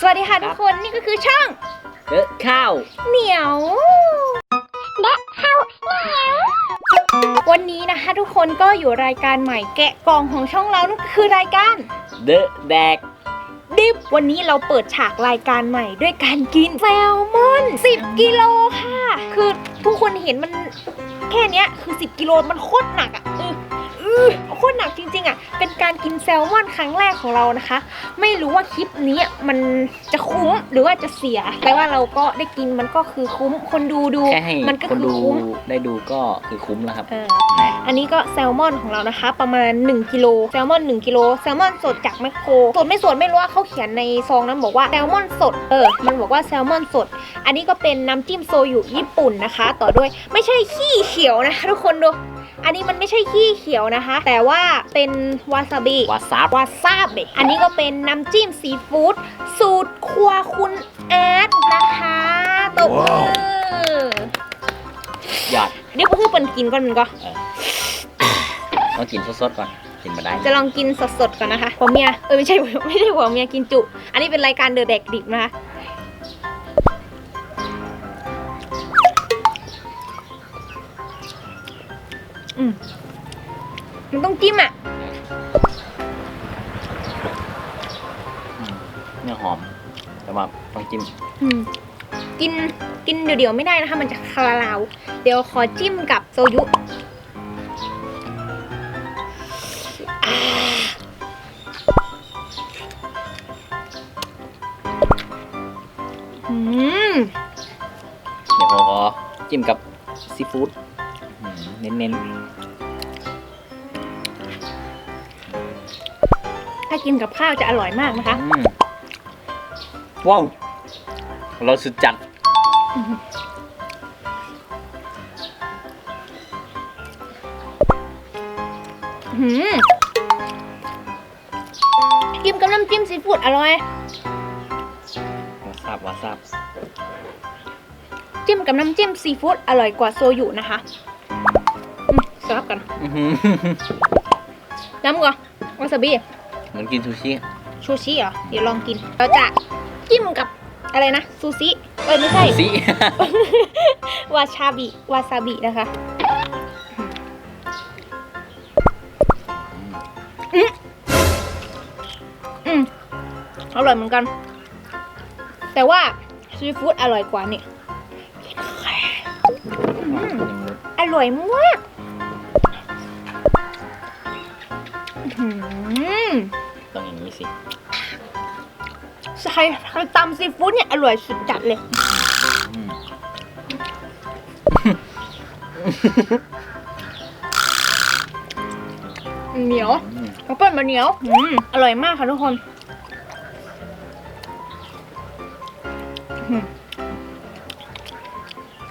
สวัสดีค่ะทุกคนนี่ก็คือช่องเด้อข้าวเหนียวและข้าวเหนียว วันนี้นะคะทุกคนก็อยู่รายการใหม่แกะกล่องของช่องเรานั่นก็คือรายการเด้อแดกดิบวันนี้เราเปิดฉากรายการใหม่ด้วยการกินแซลมอน 10 กิโลค่ะ คือทุกคนเห็นมันแค่เนี้ยคือ 10 กิโลมันโคตรหนักอะ่ะเออเออ โคตรหนักจริงๆอะ่ะ เป็นการกินแซลมอนครั้งแรกของเรานะคะ ไม่รู้ว่าคลิปนี้มันจะคุ้มหรือว่าจะเสีย แต่ว่าเราก็ได้กินมันก็คือคุ้ม คนดูดู แค่ให้มันก็คนคือดูคุ้ม ได้ดูก็คือคุ้มแล้วครับ เอออันนี้ก็แซลมอนของเรานะคะ ประมาณ 1กิโลแซลมอน 1กิโลแซลมอนสดจากแมคโครสดไม่สดไม่รู้ว่าเขาเขียนในซองนั้นบอกว่าแซลมอนสดเออ มันบอกว่าแซลมอนสด อันนี้ก็เป็นน้ำจิ้มโซยุญี่ปุ่นนะคะ ต่อด้วยไม่ใช่ขี้เขียวนะคะทุกคนดู อันนี้มันไม่ใช่ขี้เขียวนะคะ แต่ว่าเป็นวาซาบิวาซาบวาซาบิอันนี้ก็เป็นน้ำจิ้มซีฟู้ดสูตรครัวคุณแอดนะคะตบมือหยอดเดี๋ยวพวกเปิ่นกินก่อนมันก็ต้องกินสดๆก่อนกินมาได้จะลองกินสดๆก่อนนะคะผัวเมียเออไม่ใช่ไม่ใช่ผัวเมียกินจุ อันนี้เป็นรายการเดอะแดกดิบนะคะ มันต้องจิ้มอะอืมเนื้อหอม แต่ว่าต้องจิ้มอืมกินกินเดี๋ยวๆไม่ได้นะคะ มันจะคาราวเดี๋ยวขอจิ้มกับโซยุอ่าอืมเดี๋ยวผมขอจิ้มกับซีฟู้ดอืมเน้น ถ้ากินกับข้าวจะอร่อยมากนะๆคะ อืมว้าวเราสุดจัด หืมจิ้มกับน้ำจิ้มซีฟู้ดอร่อย วาซาบวาซาบจิ้มกับน้ำจิ้มซีฟู้ดอร่อยกว่าโซยุนะคะอืมสลับกันอื้อหือน้ำก่อนวาซาบิเห มือนกินซูชิชูชิเหรอ เดี๋ยวลองกิน เราจะจิ้มกับอะไรนะ ซูซิเอ้ยไม่ใช่ ซูชิ วาชาบิ วาซาบินะคะอืมอร่อยเหมือนกัน แต่ว่าซีฟู้ดอร่อยกว่านี่ อร่อยมาก ต้องอย่างนี้สิใช่ใครตำซีฟู้ดเนี่ยอร่อยสุดจัดเลยอืมเหนียวอืมแอปเปิ้ลมันเหนียวอืมอร่อยมากค่ะทุกคนอืม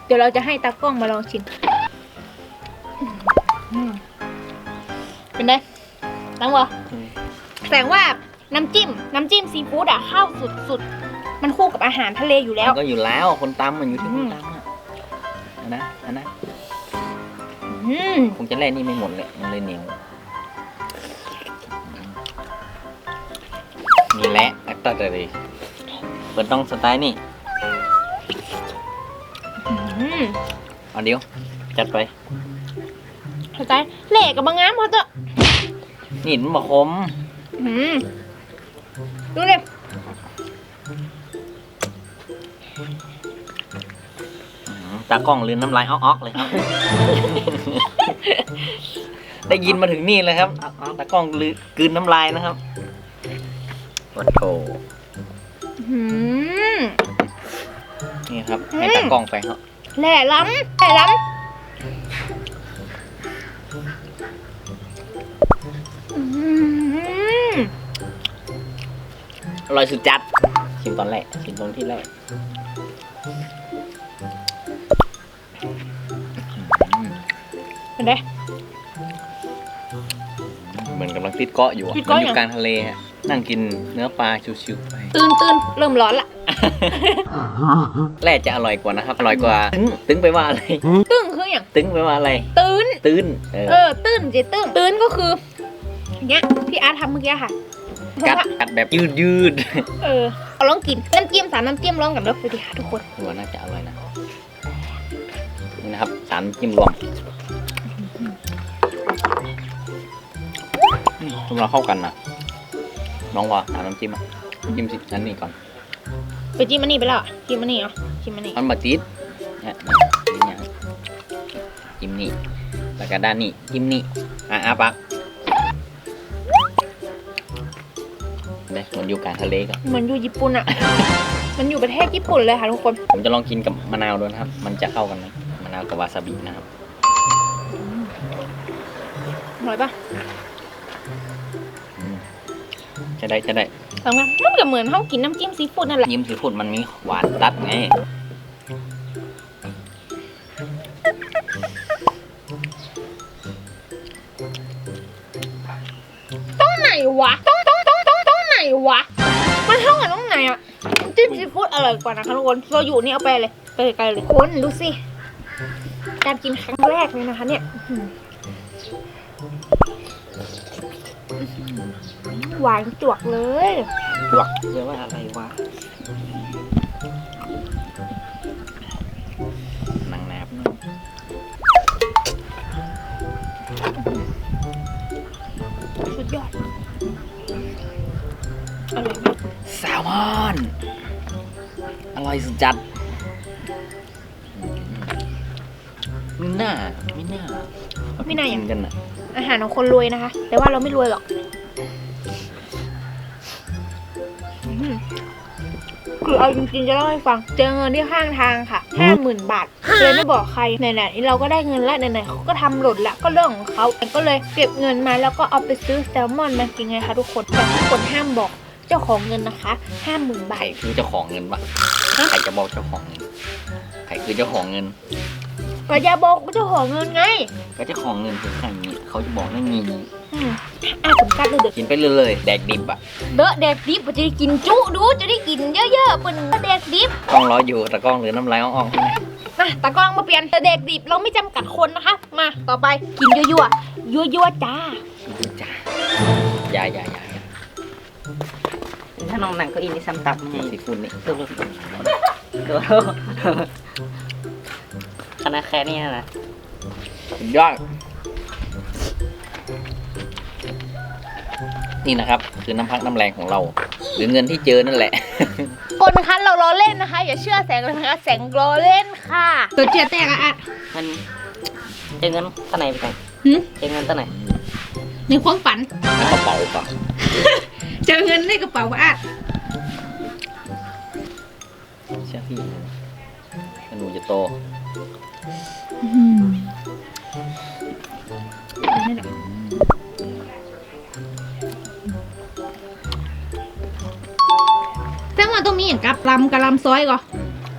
เดี๋ยวเราจะให้ตากล้องมาลองชิมอืมเป็นไงตั้งวะแสดงว่า น้ำจิ้ม น้ำจิ้มซีฟู้ดอะเข้าสุดๆ มันคู่กับอาหารทะเลอยู่แล้ว มันก็อยู่แล้วคนตำมันอยู่ที่อืคนมตำอะอันนะอันนะอืมคงจะแล่นี่ไม่หมดเลยมันเลยเหนียวนี่แหละอัตตาเลยเปิดต้องสไตล์นี่อืมเอาเดียว จัดไปเข้าใจเหล่กับบางงามเขาจะนี่มันบอกคม อืม ดูเลยอืมตากล้องลืนน้ำลายออกๆเลยครับ ได้ยินมาถึงนี่เลยครับตากล้องลืกลืนน้ำลายนะครับวัดโถอืมนี่ครับอืมให้ตากล้องไปครับแหล่ล้ำแหล่ล้ำ อร่อยสุดจัด ชิมตอนแรก ชิมตรงที่แรกอืมเป็นไง เหมือนกำลังติดเกาะอยู่อะติดมันเกาะออยู่ ยู่กลางทะเลอะนั่งกินเนื้อปลาชิวๆไป ตื่นตื่นเริ่มร้อนละแร่จะอร่อยกว่านะครับ อร่อยกว่า ตึ้งตึ้งไปว่าอะไร ตึ้งคืออย่างตึ้งไปว่าอะไร ตื่นตื้นเออ เออ ตื่นเจตึ้งตื่นก็คืออย่างเงี้ยพี่อาร์ตทำเมื่อกี้ค่ะ กัดกัดแบบยืดยืดเออเอาลองกินน้ำจิ้มสามน้ำจิ้มลองกับรสไปดิค่ะทุกคนหัวน่าจะอร่อยนะนี่นะครับสารจิ้มรวมอืมทุกเราเข้ากันนะน้องว่าสารน้ำจิ้มอะจิ้มสิชั้นนี้ก่อนไปจิ้มมันนี่ไปแล้วอะจิ้มมันนี่เหรอจิ้มมันนี่มันมาติดเนี่ยนี่เนี่ยจิ้มนี่แล้วก็ด้านนี้จิ้มนี่อะอาปัก เนี่ยเหมือนอยู่กลางทะเลกันเหมือนอยู่ญี่ปุ่นอะมันอยู่ประเทศญี่ปุ่นเลยค่ะทุกคน ผมจะลองกินกับมะนาวด้วยนะครับ มันจะเข้ากันไหมมะนาวกับวาซาบินะครับอร่อยปะอืมจะได้จะได้ทำไงมันก็เหมือนเขากินน้ำจิ้มซีฟู้ดนั่นแหละยิ้มซีฟู้ดมันมีหวานตัดไงต้อง ร่อยกว่านะคะทุกคนเราอยู่นี่เอาไปเลยไปไกลเลยคนดูสิการกินครั้งแรกเลยนะคะเนี่ยอื้อหือหวานจวกเลยจวกเรียกว่าอะไรวะนางแนบสุดยอดอร่อยมากแซลมอน อร่อยสุดจัดไม่น่าไม่น่าไม่น่าอย่างกิกันอะ อาหารของคนรวยนะคะ แต่ว่าเราไม่รวยหรอกอืมคือเอาจริงๆจะเล่าให้ฟัง เจอเงินที่ข้างทางค่ะห้าหมื่นบาทเลยไม่บอกใครไหนๆเราก็ได้เงินแล้วไหนๆเขาก็ทำหล่นละก็เรื่องของเขาแต่ก็เลยเก็บเงินมาแล้วก็เอาไปซื้อแซลมอนมากินไงคะทุกคนแต่ทุกคนห้ามบอก เจ้าของเงินนะคะห้าหมื่นใคบารทคือเจ้าของเงินปะใครจะบอกเจ้าของเงินใครคือเจ้าของเงิน ก็อย่าบอกเจ้าของเงินไงก็เจ้าของเงินคือใครนี่เขาจะบอกไม่มีอืมอะผมกัดเลยเด็กกินไปเรื่อยๆแดกดิบอะเด้อเด็กดิบจะได้กินจุดูจะได้กินเยอะๆเป็นเด็กดิบกล้องรออยู่แต่กล้องเหลือน้ำลายอ่องๆใช่ไหมมาตากล้องมาเปลี่ยนแต่เด็กดิบเราไม่จำกัดคนนะคะ มาต่อไปกินยั่วๆยั่วๆจ้า จ้าอย่าอย่าอย่าอย่า ถ้าน้องหนังเก็อินนี่ซ้ำตับไงซีฟู้ดนี่ดูดูดูคณะแค่นี้นะสุดยอดนี่นะครับ คือน้ำพักน้ำแรงของเรา หรือเงินที่เจอนั่นแหละคนคะเราล้อเล่นนะคะ อย่าเชื่อแสงเลยนะคะ แสงล้อเล่นค่ะตัวเจียแตกอะอัดมันเจอเงินตั้งไหนไปกันหืมเจอเงินตั้งไหนในความฝันแล้วกระเป๋าป่ะ เจอเงินในกระเป๋าอัดเชื่อพี่หนูจะโตแจ้งว่าตรงนี้อย่างกับลำกะลำซอยก่อน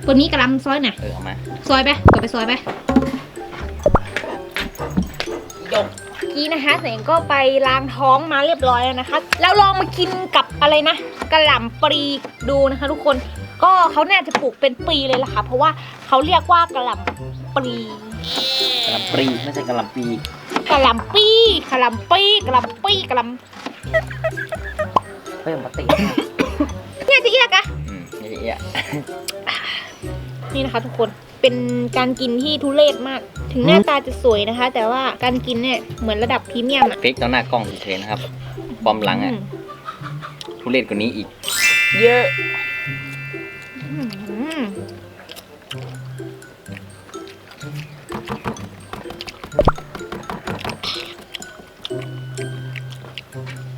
ตัวนี้กะลำซอยไหนเออเอามา ซอยไปต่อไปซอยไป กกี้นะคะเสงก็ไปล้างท้องมาเรียบร้อยแล้วนะคะ แล้วลองมากินกับอะไรนะกะหล่ำปลีดูนะคะ ทุกคนก็เขาน่าจะปลูกเป็นปีเลยล่ะค่ะ เพราะว่าเขาเรียกว่ากะหล่ำปลีกะหล่ำปรีไม่ใช่กะหล่ำปีกะหล่ำปีกะหล่ำปีกะหล่ำปีกะหล่เพิ่มปกติำเนี่ยจะเอียกอะอืมนี่เอี้ยนี่นะคะทุกคน เป็นการกินที่ทุเรศมาก ถึงหน้าตาจะสวยนะคะ แต่ว่าการกินเนี่ยเหมือนระดับพรีเมียมอะเฟกต่อหน้ากล้องเฉยๆนะครับ ความหลังอะอืมทุเรศกว่านี้อีก เยอะ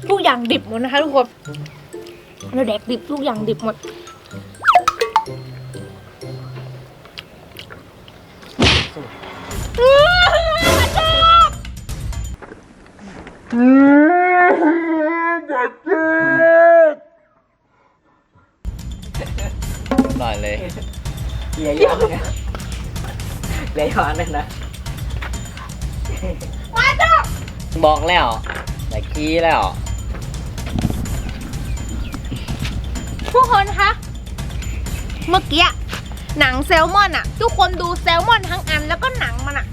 ทุกอย่างดิบหมดนะคะทุกคนเราแดกดิบทุกอย่างดิบหมด เหลือย้อนเลยเหลือย้อนเลยนะบอกแล้วแต่กี้แล้ว ทุกคนคะ เมื่อกี้หนังแซลมอนอะทุกคนดูแซลมอนทั้งอันแล้วก็หนังมันอะ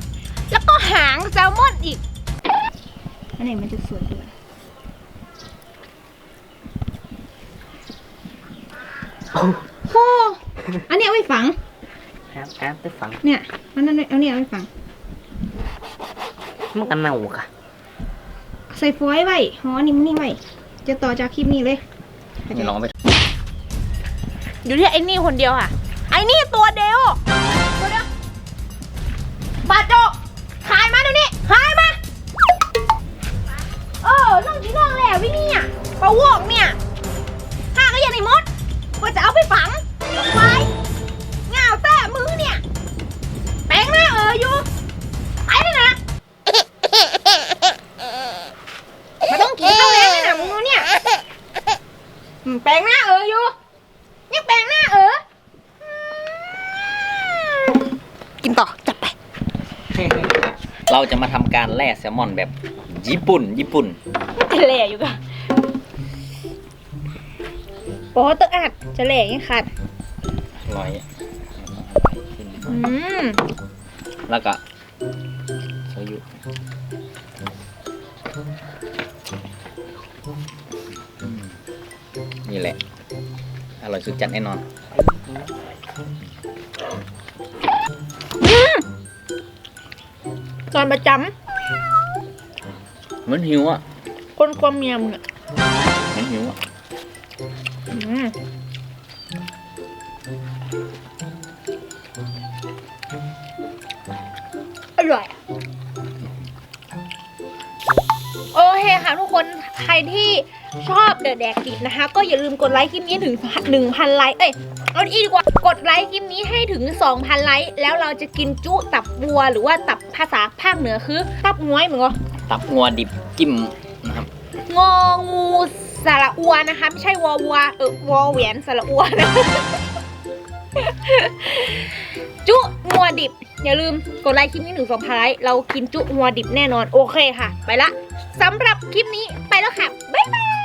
แล้วก็หางแซลมอนอีก อันไหนมันจะสวยกว่าโอ้อันนี้เอาไว้ฝัง ครับครับไปฝัง เนี่ยอันนั้นเอาเนี่ยเอาไว้ฝัง มันกันเน่าค่ะ ใส่ฟอยล์ไว้ห่อนี่มันนี่ไว้จะต่อจากคลิปนี้เลยนี่ลองไป อยู่ที่ไอ้นี่คนเดียวอะ ไอ้นี่ตัวเดียว อืมแป้งหน้าเอออยู่ ยังแป้งหน้าเอออืมกินต่อจัดไป เราจะมาทำการแล่แซลมอนแบบญี่ปุ่น ญี่ปุ่น จะแหล่อยู่กันโอ้ตึกอัดจะแหล่ยังขาดอร่อยอืม แล้วก็โชยุ นี่แหละ อร่อยสุดจัดแน่นอน ตอนประจเหมือนหิวอะำคนความเมียมึงอะเหมือนหิวอะอืมอร่อยอะโอเคค่ะทุกคน ใครที่ ชอบเดอะแดกดิบนะคะ ก็อย่าลืมกดไลค์คลิปนี้ถึง 1,000 ไลค์ เอ้ยเอาอีกดีกว่ากดไลค์คลิปนี้ให้ถึง 2,000 ไลค์ แล้วเราจะกินจุตับวัว หรือว่าตับภาษาภาคเหนือคือ ตับง้อยเหมือนกันตับงัวดิบจิ้มนะครับงองูสระอัวนะคะ ไม่ใช่วอวัวเออวอแหวนสระอัวนะจุงัวดิบ อย่าลืมกดไลค์คลิปนี้หนึ่งสองพันไลค์เรากินจุงัวดิบแน่นอน โอเคค่ะ ไปละสำหรับคลิปนี้ไปแล้วค่ะ บ๊ายบาย